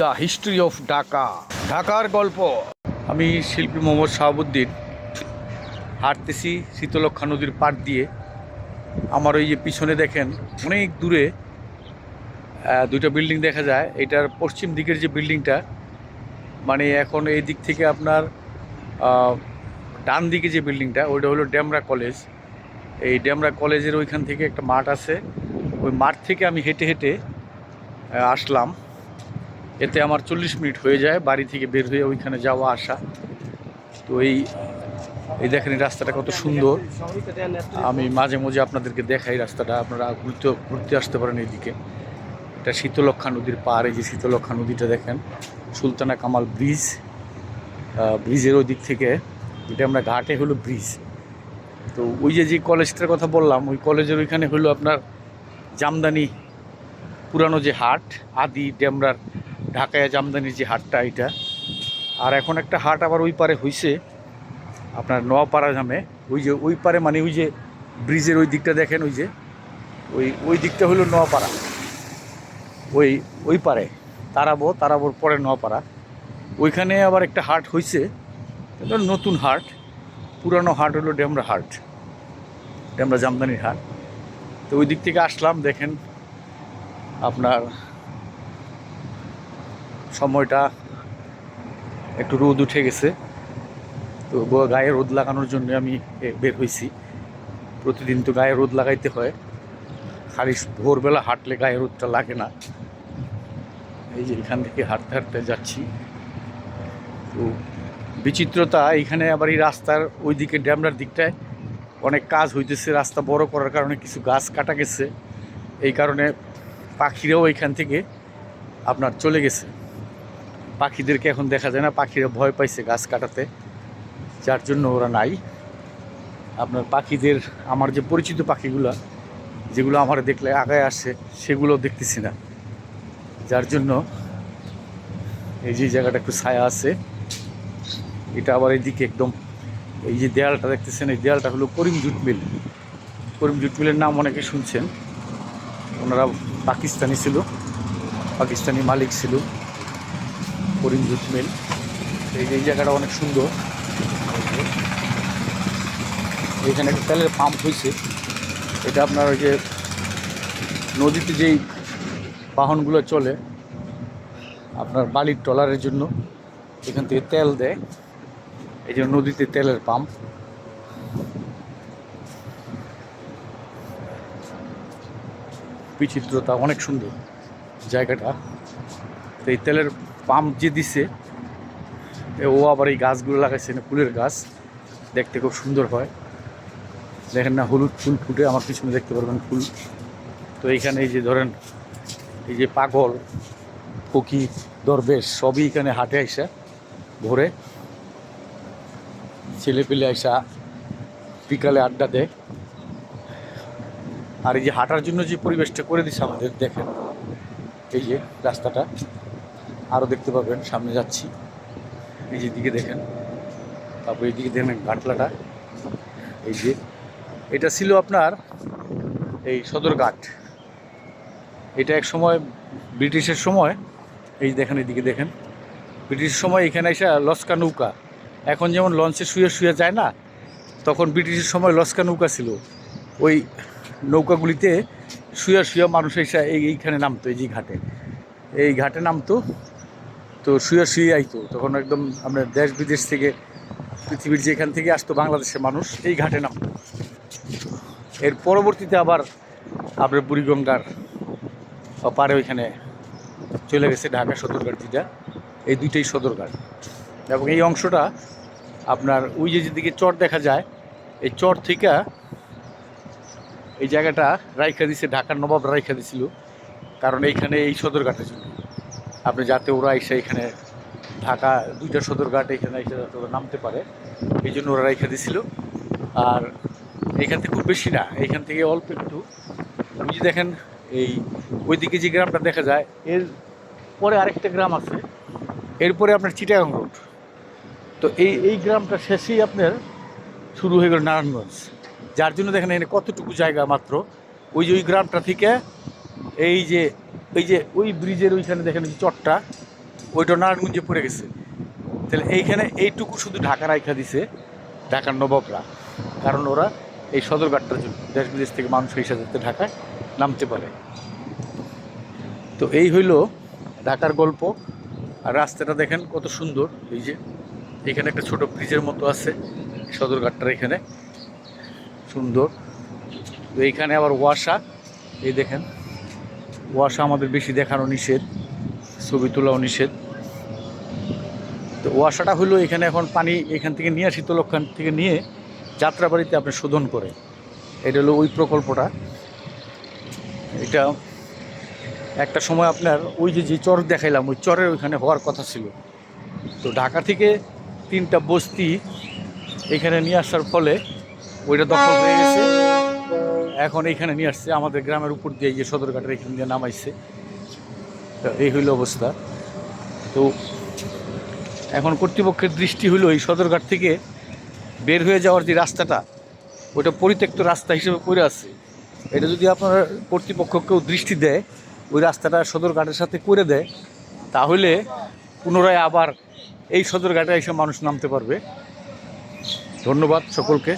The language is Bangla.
The history of Dhaka. ঢাকার গল্প। আমি শিল্পী মোহাম্মদ শাহাবুদ্দিন। হাঁটতেছি শীতলক্ষা নদীর পাড় দিয়ে। আমার ওই যে পিছনে দেখেন, অনেক দূরে দুইটা বিল্ডিং দেখা যায়। এটার পশ্চিম দিকের যে বিল্ডিংটা মানে এখন এই দিক থেকে আপনার ডান দিকে যে বিল্ডিংটা, ওইটা হলো ড্যামরা কলেজ। এই ড্যামরা কলেজের ওইখান থেকে একটা মাঠ আছে। ওই মাঠ থেকে আমি হেঁটে হেঁটে আসলাম। এতে আমার চল্লিশ মিনিট হয়ে যায়, বাড়ি থেকে বের হয়ে ওইখানে যাওয়া, আসা। তো এই এই দেখেন এই রাস্তাটা কত সুন্দর। আমি মাঝে মাঝে আপনাদেরকে দেখাই রাস্তাটা, আপনারা ঘুরতে ঘুরতে আসতে পারেন এইদিকে এটা শীতলক্ষা নদীর এই যে শীতলক্ষা নদীটা দেখেন, সুলতানা কামাল ব্রিজ ব্রিজের ওই দিক থেকে। এটা আমরা ঘাটে হলো ব্রিজ। তো ওই যে যে কলেজটার কথা বললাম, ওই কলেজের ওইখানে হলো আপনার জামদানি, পুরানো যে হাট, আদি ডেমরার ঢাকায় জামদানি যে হাটটা এটা, আর এখন একটা হাট আবার ওই পারে হইছে, আপনার নোয়াপাড়া নামে। ওই যে, ওই পারে মানে ওই যে ব্রিজের ওই দিকটা দেখেন ওই যে, ওই ওই দিকটা হলো নোয়াপাড়া ওই ওই পারে, তারাবো, তারাবোর পরে নোয়াপাড়া ওইখানে আবার একটা হাট এটা নতুন হাট, পুরানো হাট হলো ডেমরা হাট, ডেমরা জামদানির হাট। তো ওই দিক থেকে আসলাম, দেখেন আপনার সময়টা একটু রোদ উঠে গেছে। তো গায়ে রোদ লাগানোর জন্য আমি বের হয়েছি প্রতিদিন তো গায়ে রোদ লাগাইতে হয়। খালি ভোরবেলা হাঁটলে গায়ে রোদটা লাগে না। এই যে এখান থেকে হাঁটতে হাঁটতে যাচ্ছি। তো বিচিত্রতা এখানে আবার এই রাস্তার ওই দিকে ড্যামরার দিকটায় অনেক কাজ হইতেছে। রাস্তা বড় করার কারণে কিছু গাছ কাটা গেছে। এই কারণে পাখিরাও এখান থেকে আপনার চলে গেছে। পাখিদেরকে এখন দেখা যায় না, পাখিরা ভয় পাইছে গাছ কাটাতে, যার জন্য ওরা নাই। আপনার পাখিদের, আমার যে পরিচিত পাখিগুলো, যেগুলো আমার দেখলে আগায় আসে, সেগুলো দেখতেছি না। যার জন্য এই যে জায়গাটা একটু ছায়া আছে, এটা আবার এইদিকে একদম এই যে দেয়ালটা দেখতেছেন, এই দেয়ালটা হলো করিম জুট মিল। করিম জুট মিলের নাম অনেকে শুনছেন। ওনারা পাকিস্তানি ছিল, পাকিস্তানি মালিক ছিল। Karim jute mill. এই যে জায়গাটা অনেক সুন্দর। এখানে একটা তেলের পাম্প হয়েছে এটা আপনার ওই যে নদীতে যেই বাহনগুলো চলে, আপনার বালির ট্রলারের জন্য, এখান থেকে তেল দেয়। এই যে নদীতে তেলের পাম্প। বিচিত্রতা, অনেক সুন্দর জায়গাটা। এই তেলের পাম্প যে দিছে ও আবার এই গাছগুলো লাগাইছে না ফুলের গাছ। দেখতে খুব সুন্দর হয়। দেখেন না, হলুদ ফুল ফুটে, আমার পিছনে দেখতে পারবেন ফুল। তো এইখানে এই যে ধরেন, এই যে পাগল, ফকি, দরবেশ, সবই এখানে হাটে আইসা, ভোরে। ছেলে পেলে আইসা বিকালে আড্ডা দেয়। আর এই যে হাঁটার জন্য যে পরিবেশটা করে দিছে আমাদের, দেখেন, এই যে রাস্তাটা। আরও দেখতে পাবেন, সামনে যাচ্ছি। এই যে দিকে দেখেন, তারপর এইদিকে দেখেন ঘাটলাটা। এই যে, এটা ছিল আপনার এই সদরঘাট এটা এক সময় ব্রিটিশের সময়, এই দেখেন এদিকে দেখেন, ব্রিটিশের সময় এখানে এসে লস্কা নৌকা। এখন যেমন লঞ্চে শুয়ে শুয়ে যায় না, তখন ব্রিটিশের সময় লস্কা নৌকা ছিল। ওই নৌকাগুলিতে শুয়ে শুয়ে মানুষ এসে এই এইখানে নামতো, এই যে ঘাটে। এই ঘাটে নামতো তো শুয়ে শুয়ে আইতো তখন একদম আপনার দেশ বিদেশ থেকে, পৃথিবীর যেখান থেকে আসতো বাংলাদেশের মানুষ, এই ঘাটে নামতো। এর পরবর্তীতে আবার আপনার বুড়িগঙ্গার পারে ওইখানে চলে গেছে ঢাকা সদরঘাট যেটা এই দুইটাই সদরঘাট। এবং এই অংশটা আপনার ওই যে যেদিকে চর দেখা যায়, এই চর থেকে এই জায়গাটা রাইখা দিছে, ঢাকার নবাব রাইখা দিছিল। কারণ এইখানে এই সদরঘাটের জন্য আপনি যাতে ওরা এসে এখানে ঢাকা, দুইটা সদরঘাট এখানে এসে যাতে ওরা নামতে পারে, এই জন্য ওরা রাইখা দিছিল। আর এখান থেকে খুব বেশি না এইখান থেকে অল্প একটু। ওই যে দেখেন, এই ওইদিকে যে গ্রামটা দেখা যায়, এর পরে আরেকটা গ্রাম আছে, এরপরে আপনার চিটাগাং রোড। তো এই এই গ্রামটা শেষেই আপনার শুরু হয়ে গেল নারায়ণগঞ্জ। যার জন্য দেখেন এখানে কতটুকু জায়গা মাত্র। ওই যে ওই গ্রামটা থেকে এই যে এই যে ওই ব্রিজের ওইখানে দেখেন ওই যে চটটা, ওইটা নারায়ণগঞ্জে পড়ে গেছে। তাহলে এইখানে এইটুকু শুধু ঢাকা রাইখা দিছে, ঢাকার নবাবরা। কারণ ওরা এই সদরঘাটটার জন্য দেশ বিদেশ থেকে মানুষ এসে যাতে ঢাকায় নামতে পারে। তো এই হইল ঢাকার গল্প। আর রাস্তাটা দেখেন কত সুন্দর। এই যে এখানে একটা ছোট ব্রিজের মতো আছে, সদরঘাটটার এখানে। সুন্দর। তো এইখানে আবার ওয়াসা। এই দেখেন। ওয়াসা আমাদের বেশি দেখানো নিষেধ, ছবি তোলাও নিষেধ। তো ওয়াসাটা হলো এখানে এখন পানি এখান থেকে নিয়ে শীতলক্ষণ থেকে নিয়ে যাত্রাবাড়িতে আপনি শোধন করে এটা হলো ওই প্রকল্পটা। এটা একটা সময় আপনার ওই যে যে চর দেখাইলাম, ওই চরের ওইখানে হওয়ার কথা ছিল। তো ঢাকা থেকে তিনটা বস্তি এখানে নিয়ে আসার ফলে ওইটা দখল হয়ে গেছে। এখন এইখানে নিয়ে আসছে, আমাদের গ্রামের উপর দিয়ে এই যে সদরঘাটের এখান দিয়ে নামাইছে। এই হইল অবস্থা। তো এখন কর্তৃপক্ষের দৃষ্টি হলো এই সদরঘাট থেকে বের হয়ে যাওয়ার যে রাস্তাটা ওটা পরিত্যক্ত রাস্তা হিসেবে পড়ে আছে। এটা যদি আপনার কর্তৃপক্ষ কেউ দৃষ্টি দেয়, ওই রাস্তাটা সদরঘাটের সাথে করে দেয়, তাহলে পুনরায় আবার এই সদরঘাটে এসে মানুষ নামতে পারবে। ধন্যবাদ সকলকে।